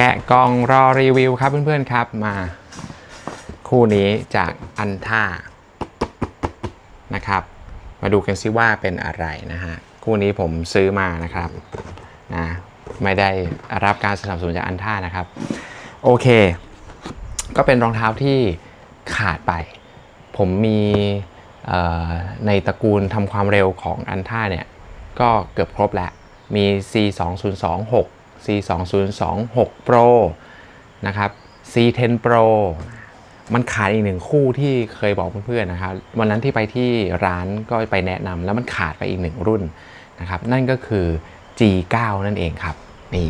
กะกล่องรอรีวิวครับเพื่อนๆครับมาคู่นี้จากอันท่านะครับ มาดูกันซิว่าเป็นอะไรนะฮะ คู่นี้ผมซื้อมานะครับนะไม่ได้รับการสนับสนุนจากอันท่านะครับ โอเค ก็เป็นรองเท้าที่ขาดไป ผมมีในตระกูลทำความเร็วของอันท่าเนี่ย ก็เกือบครบแล้ว มี C2026 C2026 Pro นะครับ C10 Pro มันขาดอีกหนึ่งคู่ที่เคยบอกเพื่อนๆนะครับ วันนั้นที่ไปที่ร้านก็ไปแนะนำแล้วมันขาดไปอีกหนึ่งรุ่นนะครับ นั่นก็คือ G9 นั่นเองครับ นี่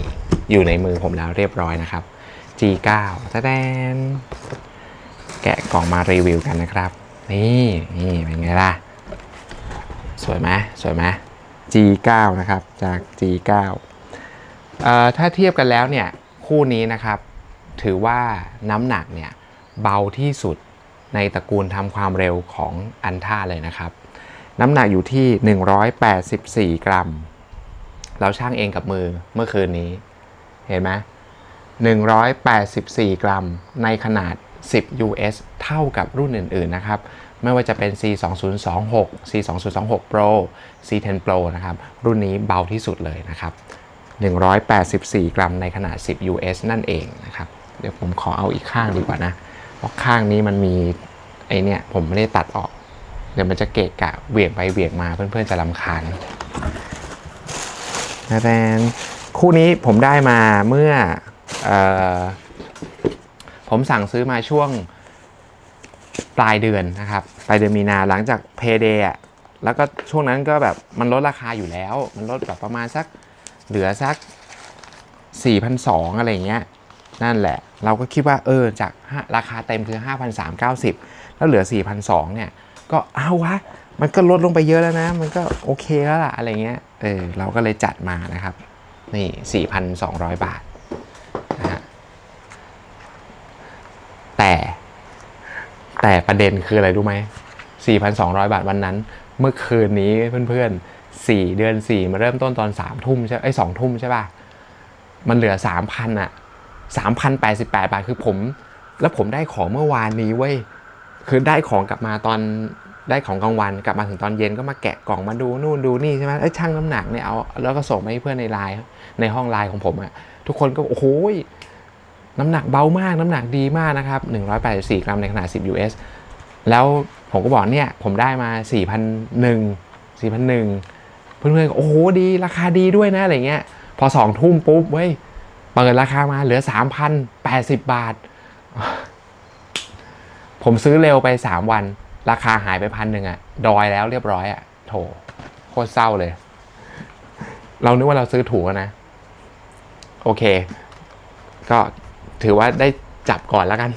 อยู่ในมือผมแล้วเรียบร้อยนะครับ G9 แสดงแกะกล่องมารีวิวกันนะครับ นี่นี่เป็นไงล่ะ สวยไหมสวยไหม G9 นะครับจาก G9 ถ้าเทียบกันแล้วเนี่ยคู่นี้นะครับ ถือว่าน้ำหนักเนี่ยเบาที่สุดในตระกูลทำความเร็วของอันท่าเลยนะครับ น้ำหนักอยู่ที่ 184 กรัม เราช่างเองกับมือเมื่อคืนนี้ เห็นไหม184 กรัม ในขนาด 10 US เท่ากับรุ่นอื่น ๆ นะครับ ไม่ว่าจะเป็น C2026 C2026 Pro C10 Pro นะครับ รุ่นนี้เบาที่สุดเลยนะครับ 184 กรัมในขนาด 10 US นั่นเองนะครับ เดี๋ยวผมขอเอาอีกข้างดีกว่านะ เพราะข้างนี้มันมีไอเนี่ยผมไม่ได้ตัดออก เดี๋ยวมันจะเกะกะเหวี่ยงไปเหวี่ยงมาเพื่อนๆจะลำคาญนะแตนคู่นี้ผมได้มาเมื่อออผมสั่งซื้อมาช่วงปลายเดือนนะครับ ปลายเดือนมีนาหลังจากเพย์เดย์อะแล้วก็ช่วงนั้นก็แบบมันลดราคาอยู่แล้ว มันลดแบบประมาณสัก เหลือสัก 4,200 อะไรเงี้ย นั่นแหละ เราก็คิดว่าเออจากราคาเต็มคือ 5,390 แล้วเหลือ 4,200 เนี่ย ก็เอาวะ มันก็ลดลงไปเยอะแล้วนะ มันก็โอเคแล้วล่ะ อะไรเงี้ย เออ เราก็เลยจัดมานะครับ นี่ 4,200 บาทนะฮะแต่แต่ประเด็นคืออะไรรู้ไหม4,200 บาทวันนั้น เมื่อคืนนี้เพื่อนๆ4เดือน4มาเริ่มต้นตอน3ทุ่มใช่ไอ้ย2ทุ่มใช่ป่ะ มันเหลือ3,000อะ3,088บแปดบาทคือผม แล้วผมได้ของเมื่อวานนี้เว้ย คือได้ของกลับมาตอนได้ของกลางวันกลับมาถึงตอนเย็นก็มาแกะกล่องมาดูนู่นดูนี่ใช่ไหมเอ้ช่างน้ำหนักเนี่ยเอาแล้วก็ส่งไปให้เพื่อนในไลน์ในห้องไลน์ของผมอะทุกคนก็โอ้โหยน้ำหนักเบามาก น้ำหนักดีมากนะครับ184 กรัมในขนาด 10 US แล้วผมก็บอกเนี่ยผมได้มา 4,001 4,001เพื่อนๆก็โอ้โหดีราคาดีด้วยนะอะไรเงี้ย พอสองทุ่มปุ๊บเว้ยเปิดราคามาเหลือ 3,080 บาท ผมซื้อเร็วไป 3 วัน ราคาหายไปพันหนึ่งอะดอยแล้วเรียบร้อยอะโถโคตรเศร้าเลย เรานึกว่าเราซื้อถูกนะ โอเค ก็ถือว่าได้จับก่อนแล้วกัน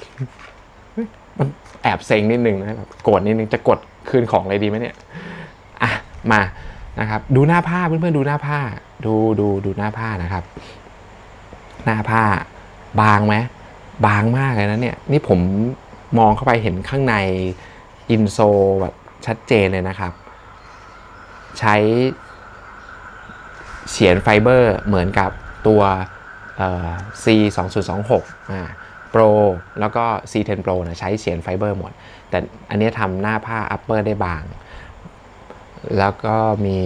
มันแอบเซ็งนิดนึงนะแบบโกรธนิดนึงจะกดคืนของเลยดีไหมเนี่ยอะมานะครับ ดูหน้าผ้าเพื่อนๆดูหน้าผ้า ดูดูดูหน้าผ้านะครับ หน้าผ้าบางไหมบางมากเลยนะเนี่ยนี่ผมมองเข้าไปเห็นข้างในอินโซแบบชัดเจนเลยนะครับ ใช้เฉียนไฟเบอร์เหมือนกับตัวเอ่อ C 2 0 2 6อ่า Pro แล้วก็ C10 Pro นะใช้เฉียนไฟเบอร์หมด แต่อันนี้ทำหน้าผ้า upper ได้บาง แล้วก็มี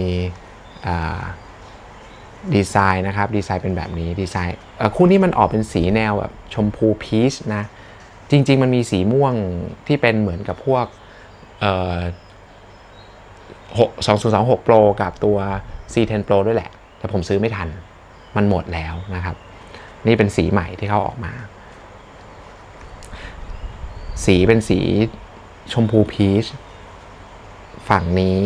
ดีไซน์นะครับ ดีไซน์เป็นแบบนี้ดีไซน์คู่นี้มันออกเป็นสีแนวแบบชมพูพีชนะ จริง ๆ มันมีสีม่วงที่เป็นเหมือนกับพวก2026 Pro กับตัว C10 Pro ด้วยแหละ แต่ผมซื้อไม่ทัน มันหมดแล้วนะครับ นี่เป็นสีใหม่ที่เขาออกมา สีเป็นสีชมพูพีชฝั่งนี้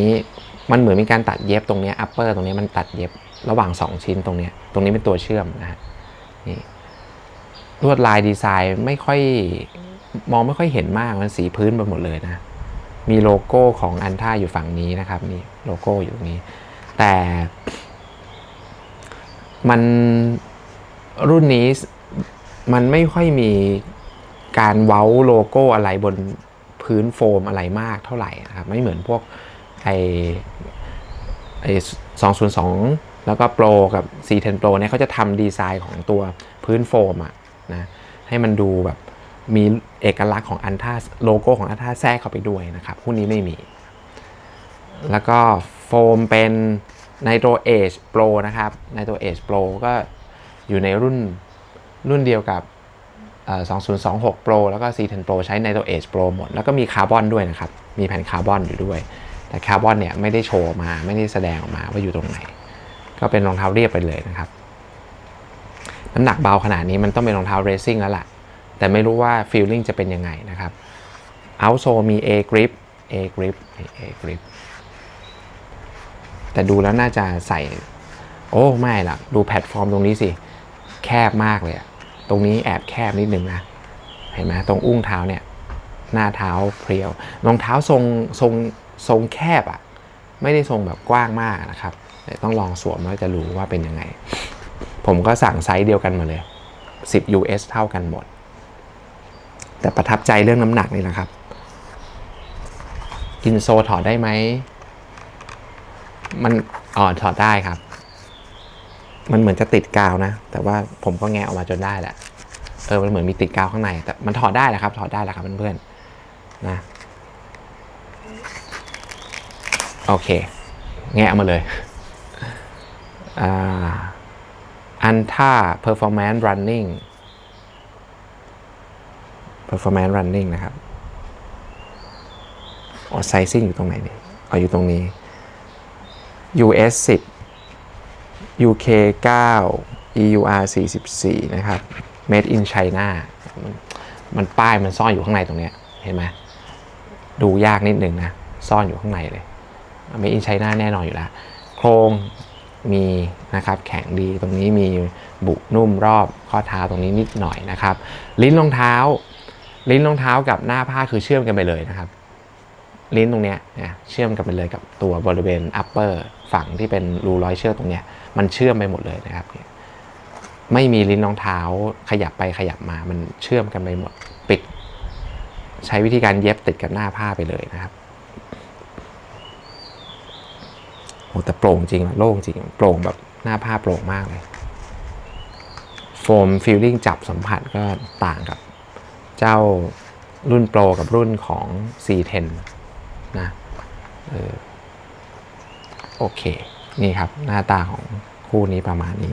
มันเหมือนมีการตัดเย็บตรงนี้อัปเปอร์ตรงนี้มันตัดเย็บระหว่าง 2 ชิ้นตรงนี้ตรงนี้เป็นตัวเชื่อมนะฮะนี่ลวดลายดีไซน์ไม่ค่อยมองไม่ค่อยเห็นมากมันสีพื้นไปหมดเลยนะ มีโลโก้ของอันท่าอยู่ฝั่งนี้นะครับนี่โลโก้อยู่ตรงนี้ แต่มันรุ่นนี้มันไม่ค่อยมี การเว้าโลโก้อะไรบนพื้นโฟมอะไรมากเท่าไหร่นะครับ ไม่เหมือนพวกไอไอสองศูนย์สองแล้วก็ Pro กับ C10 Pro เนี่ยเขาจะทำดีไซน์ของตัวพื้นโฟมอะนะให้มันดูแบบมีเอกลักษณ์ของอันท่าโลโก้ของอันท่าแทรกเข้าไปด้วยนะครับหุ้นนี้ไม่มี แล้วก็โฟมเป็น Nitro Edge Pro นะครับ Nitro Edge Pro ก็อยู่ในรุ่นรุ่นเดียวกับ 2026 Pro แล้วก็ C10 Pro ใช้ Nitro Edge Pro หมด แล้วก็มีคาร์บอนด้วยนะครับ มีแผ่นคาร์บอนอยู่ด้วย แต่คาร์บอนเนี่ยไม่ได้โชว์มา ไม่ได้แสดงออกมาว่าอยู่ตรงไหน ก็เป็นรองเท้าเรียบไปเลยนะครับ น้ำหนักเบาขนาดนี้มันต้องเป็นรองเท้าเรซิ่งแล้วล่ะ แต่ไม่รู้ว่าฟีลลิ่งจะเป็นยังไงนะครับเอาโซมี A grip A grip A grip แต่ดูแล้วน่าจะใส่ โอ้ ไม่ล่ะ ดูแพลตฟอร์มตรงนี้สิ แคบมากเลยอะ ตรงนี้แอบแคบนิดนึงนะ เห็นไหมตรงอุ้งเท้าเนี่ย หน้าเท้าเพรียวรองเท้าทรงทรงทรงแคบอะไม่ได้ทรงแบบกว้างมากนะครับต้องลองสวมแล้วจะรู้ว่าเป็นยังไง ผมก็สั่งไซส์เดียวกันมาเลย 10 US เท่ากันหมด แต่ประทับใจเรื่องน้ำหนักนี่แหละครับอินโซถอดได้ไหม มันอ๋อถอดได้ครับ มันเหมือนจะติดกาวนะ แต่ว่าผมก็แงะออกมาจนได้แหละ เออ มันเหมือนมีติดกาวข้างใน แต่มันถอดได้แหละครับ ถอดได้แหละครับเพื่อนๆ นะ โอเค แงะออกมาเลย อ่า อันท่า performance running performance running นะครับอ๋อ sizing อยู่ตรงไหนเนี่ยอ๋ออยู่ตรงนี้ US 10 UK 9 EUR 44 นะครับ Made in China มันมันป้ายมันซ่อนอยู่ข้างในตรงเนี้ยเห็นไหมดูยากนิดนึงนะ ซ่อนอยู่ข้างในเลย Made in China แน่นอนอยู่แล้ว โครงมีนะครับแข็งดีตรงนี้มีบุนุ่มรอบข้อเท้าตรงนี้นิดหน่อยนะครับ ลิ้นรองเท้า ลิ้นรองเท้ากับหน้าผ้าคือเชื่อมกันไปเลยนะครับ ลิ้นตรงเนี้ยเนี่ยเชื่อมกันไปเลยกับตัวบริเวณ upper ฝั่งที่เป็นรูร้อยเชือกตรงเนี้ยมันเชื่อมไปหมดเลยนะครับไม่มีลิ้นรองเท้าขยับไปขยับมา มันเชื่อมกันไปหมดปิด ใช้วิธีการเย็บติดกับหน้าผ้าไปเลยนะครับโอ้แต่โปร่งจริงโล่งจริงโปร่งแบบหน้าผ้าโปร่งมากเลย โฟมฟีลลิ่งจับสัมผัสก็ต่างกับ เจ้ารุ่นโปรกับรุ่นของ C10 นะออโอเค นี่ครับหน้าตาของคู่นี้ประมาณนี้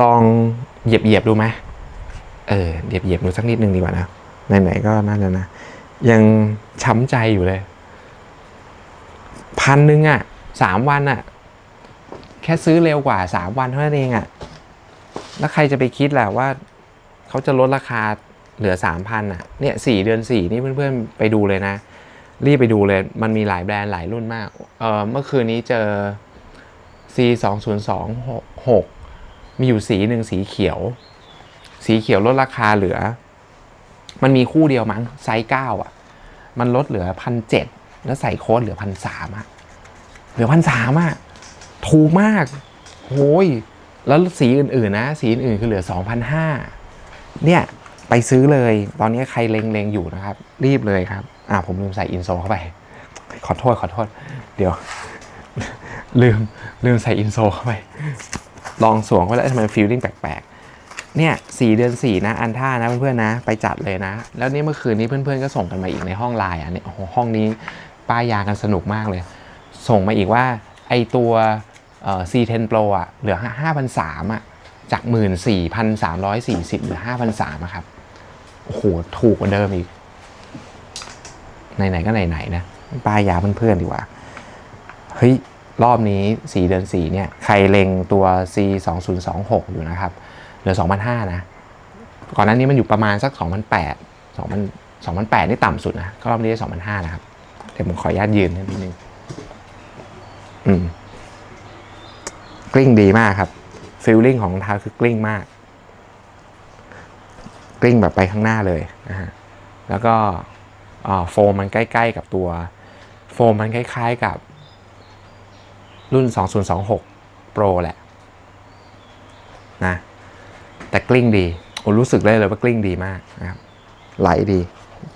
ลองเหยียบเหยียบๆดูไหมเออเหยียบเหยียบดูสักนิดนึงดีกว่านะไหนๆก็น่าจะนะ ยังช้ำใจอยู่เลย พันหนึ่งอะ่ะสามวันอะ่ะ แค่ซื้อเร็วกว่าสามวันเท่านั้นเองอะ่ะ แล้วใครจะไปคิดแหละว่า เขาจะลดราคาเหลือสามพันอะ เนี่ยสี่เดือนสี่นี่เพื่อนๆไปดูเลยนะ รีบไปดูเลย มันมีหลายแบรนด์หลายรุ่นมาก เออเมื่อคืนนี้เจอ C 2 0 2 6มีอยู่สีหนึ่งสีเขียว สีเขียวลดราคาเหลือ มันมีคู่เดียวมั้งไซส์เก้าอะ มันลดเหลือพันเจ็ดแล้วใส่โค้ดเหลือพันสามอะ เหลือพันสามอะ ถูกมากโอ้ยแล้วสีอื่นๆนะ สีอื่นๆคือเหลือ2,500เนี่ย ไปซื้อเลย ตอนนี้ใครเล็งๆอยู่นะครับ รีบเลยครับ อ่าผมลืมใส่อินโซเข้าไป ขอโทษขอโทษ เดี๋ยว ลืมลืมใส่อินโซเข้าไป ลองสวมเข้าไปแล้วทำไมฟีลลิ่งแปลกๆ เนี่ยสี่เดือนสี่นะ อันท่านะเพื่อนๆนะ ไปจัดเลยนะ แล้วนี่เมื่อคืนนี้เพื่อนๆก็ส่งกันมาอีกในห้องไลน์อะเนี่ยห้องนี้ป้ายยากันสนุกมากเลย ส่งมาอีกว่าไอตัวเอ่อ C10 Pro อะเหลือ5,300อะจาก 14,340เหลือ5,300อะครับ โอ้โหถูกกว่าเดิมอีก ไหนๆก็ไหนๆนะป้ายยาเพื่อนๆดีกว่า เฮ้ย รอบนี้ 4 เดือน 4 เนี่ย ใครเล็งตัว C 2 0 2 6อยู่นะครับ เหลือ2,500นะ ก่อนหน้านี้มันอยู่ประมาณสัก2,800 2,000 2,800นี่ต่ำสุดนะ ก็รอบนี้ได้2,500นะครับ เดี๋ยวผมขออนุญาตยืนนิดนึง อืม กลิ้งดีมากครับฟีลลิ่งของรองเท้าคือกลิ้งมาก กลิ้งแบบไปข้างหน้าเลยนะฮะแล้วก็โฟมมันใกล้ ๆ กับตัว โฟมมันคล้ายๆกับรุ่น 2026 Pro แหละนะแต่กลิ้งดีผมรู้สึกได้เลยว่ากลิ้งดีมากนะครับไหลดี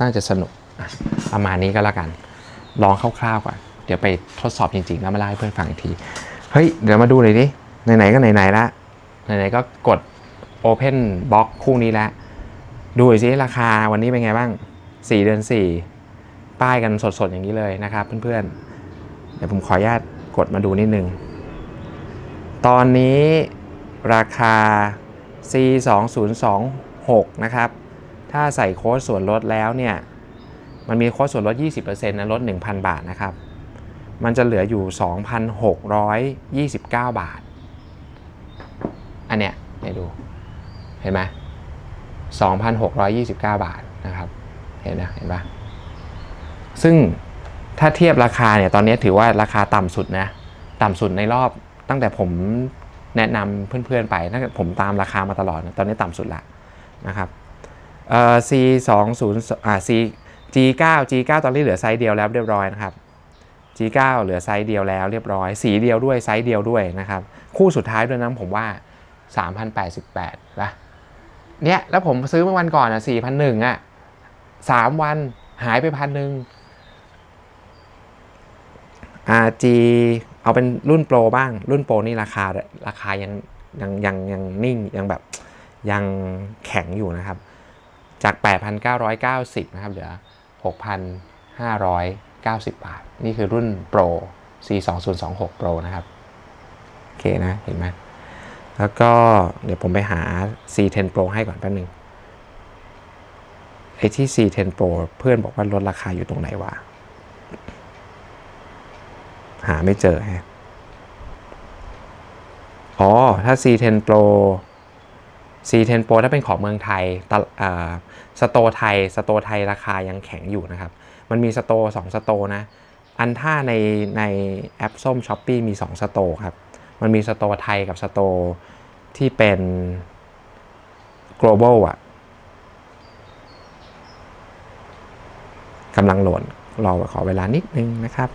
น่าจะสนุกอะประมาณนี้ก็แล้วกัน ลองคร่าวๆก่อน เดี๋ยวไปทดสอบจริงๆ แล้วมาเล่าให้เพื่อนฟังอีกที เฮ้ย เดี๋ยวมาดูหน่อยดิไหนๆก็ไหนๆละไหนๆก็กด Open Box คู่นี้แล้ว ดูสิราคาวันนี้เป็นไงบ้าง 4 เดือน 4 ป้ายกันสดๆ อย่างนี้เลยนะครับเพื่อนๆ เดี๋ยวผมขออนุญาตกดมาดูนิดนึง ตอนนี้ราคา C 2 0 2 6นะครับ ถ้าใส่โค้ดส่วนลดแล้วเนี่ย มันมีโค้ดส่วนลด 20%นะลด 1,000 บาทนะครับ มันจะเหลืออยู่ 2,629 บาท อันเนี้ยเนี่ยดู เห็นไหม 2,629 บาทนะครับ เห็นนะเห็นปะซึ่งถ้าเทียบราคาเนี่ยตอนนี้ถือว่าราคาต่ำสุดนะ ต่ำสุดในรอบตั้งแต่ผมแนะนำเพื่อนๆไปตั้งแต่ผมตามราคามาตลอด ตอนนี้ต่ำสุดละนะครับเอ่อ C 2 0อ่า C G9 G9 ตอนนี้เหลือไซส์เดียวแล้วเรียบร้อยนะครับ G9 เหลือไซส์เดียวแล้วเรียบร้อย สีเดียวด้วยไซส์เดียวด้วยนะครับ คู่สุดท้ายด้วยนะผมว่า 3,088นะ เนี่ยแล้วผมซื้อเมื่อวันก่อนอะ4,001อะสามวันหายไปพันหนึ่ง RG เอาเป็นรุ่นโปรบ้าง รุ่นโปรนี่ราคาราคายังยังยังยังนิ่งยังแบบยังแข็งอยู่นะครับ จาก 8,990 นะครับเหลือ 6,590 บาท นี่คือรุ่นโปร C 2 0 2 6 Pro นะครับ โอเคนะ เห็นไหม แล้วก็เดี๋ยวผมไปหา C 10 Pro ให้ก่อนแป๊บนึงไอ้ที่ C 10 Pro เพื่อนบอกว่าลดราคาอยู่ตรงไหนวะ หาไม่เจอฮะอ๋อ ถ้า C10 Pro C10 Pro ถ้าเป็นของเมืองไทยตะอ่าสโตไทย สโตไทยราคายังแข็งอยู่นะครับ มันมีสโตร์2สโตนะ อันท่าในในแอปส้ม s h อ p e e มี2สโตครับ มันมีสโตร์ไทยกับสโตร์ที่เป็น global อะกำลังโหลดรอขอเวลานิดนึงนะครับ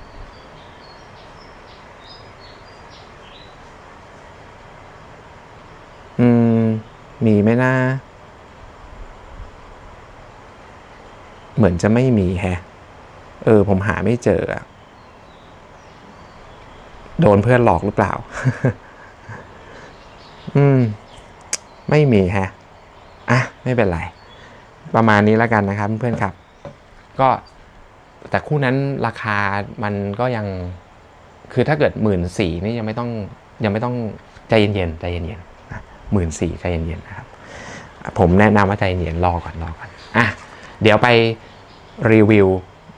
อืมมีไหมนะ เหมือนจะไม่มีแฮะ เออ ผมหาไม่เจออะ โดนเพื่อนหลอกหรือเปล่า อืม ไม่มีฮะ อะ ไม่เป็นไร ประมาณนี้แล้วกันนะครับเพื่อนๆครับ ก็แต่คู่นั้นราคามันก็ยัง คือถ้าเกิดหมื่นสี่นี่ยังไม่ต้อง ยังไม่ต้องใจเย็นๆใจเย็นๆหมื่นสี่ใจเย็นๆนะครับ ผมแนะนำว่าใจเย็นๆรอก่อนรอก่อนอะเดี๋ยวไปรีวิว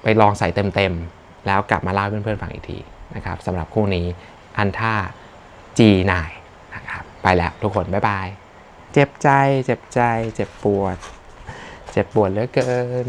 ไปลองใส่เต็มๆ แล้วกลับมาเล่าให้เพื่อนๆฟังอีกที นะครับสำหรับคู่นี้อันท่า G9 นะครับไปแล้วทุกคนบ๊ายบาย เจ็บใจเจ็บใจ เจ็บปวด เจ็บปวดเหลือเกิน